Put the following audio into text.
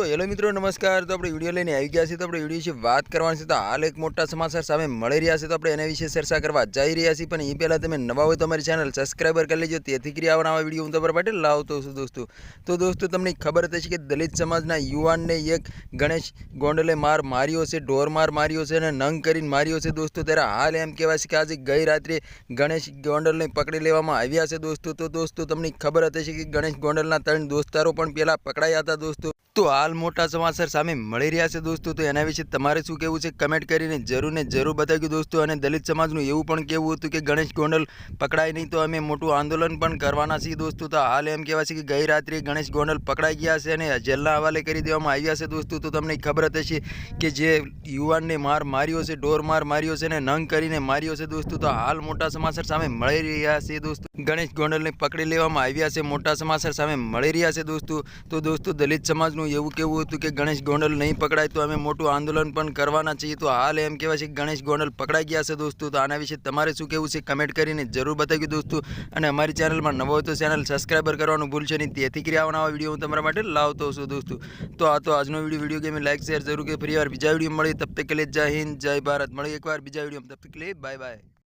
તો હેલો મિત્રો, નમસ્કાર. તો આપણે વીડિયો લઈને આવી ગયા છીએ. તો આપણે વીડિયો વિશે વાત કરવાની છે. તો હાલ એક મોટા સમાચાર સામે મળી રહ્યા છે. તો આપણે એના વિશે ચર્ચા કરવા જઈ રહ્યા છીએ. પણ એ પહેલાં તમે નવા હોય તો અમારી ચેનલ સબસ્ક્રાઈબર કરી લેજો. તેથી કરી આવા નવા વીડિયો હું તમારા માટે લાવતો છું, દોસ્તો. તો દોસ્તો, તમને ખબર હતી કે દલિત સમાજના યુવાનને એક ગણેશ ગોંડલે માર માર્યો છે, ઢોર માર માર્યો છે અને નંગ કરીને માર્યો છે, દોસ્તો. ત્યારે હાલ એમ કહેવાય છે કે આજે ગઈ રાત્રે ગણેશ ગોંડલને પકડી લેવામાં આવ્યા છે, દોસ્તો. તો દોસ્તો, તમને ખબર હતી કે ગણેશ ગોંડલના ત્રણ દોસ્તારો પણ પહેલાં પકડાયા હતા, દોસ્તો. તો હાલ મોટા સમાચાર સામે મળી રહ્યા છે દોસ્તો. તો એના વિશે તમારે શું કહેવું છે? કમેન્ટ કરીને જરૂર ને જરૂર બતાવ્યું દોસ્તો. અને દલિત સમાજનું એવું પણ કહેવું હતું કે ગણેશ ગોંડલ પકડાય નહીં તો અમે મોટું આંદોલન પણ કરવાના છીએ દોસ્તો. તો હાલ એમ કહેવાય છે કે ગઈ રાત્રે ગણેશ ગોંડલ પકડાઈ ગયા છે અને જેલના હવાલે કરી દેવામાં આવ્યા છે દોસ્તો. તો તમને ખબર જ હશે કે જે યુવાનને માર માર્યો છે, ઢોર માર માર્યો છે અને નંગ કરીને માર્યો છે દોસ્તો. તો હાલ મોટા સમાચાર સામે મળી રહ્યા છે દોસ્તો. ગણેશ ગોંડલને પકડી લેવામાં આવ્યા છે. મોટા સમાચાર સામે મળી રહ્યા છે દોસ્તો. તો દોસ્તો દલિત સમાજનું એવું કેવું હતું કે ગણેશ ગોંડલ નહીં પકડાય તો અમે મોટું આંદોલન પણ કરવાના છીએ. તો હાલ એમ કહેવાય છે કે ગણેશ ગોંડલ પકડાઈ ગયા છે દોસ્તો. તો આના વિશે તમારે શું કહેવું છે? કમેન્ટ કરીને જરૂર બતાવ્યું દોસ્તો. અને અમારી ચેનલમાં નવો હોય તો ચેનલ સબસ્ક્રાઈબર કરવાનું ભૂલશે નહીં. તેથી કરી આવવાના વીડિયો હું તમારા માટે લાવતો છું દોસ્તો. તો આ તો આજનો video video game like share જરૂર કે ફરી વાર બીજા વીડિયો મળીએ. તબ તક જય હિન્દ, જય ભારત. મળીએ એકવાર બીજા વીડિયો તબ તક બાય બાય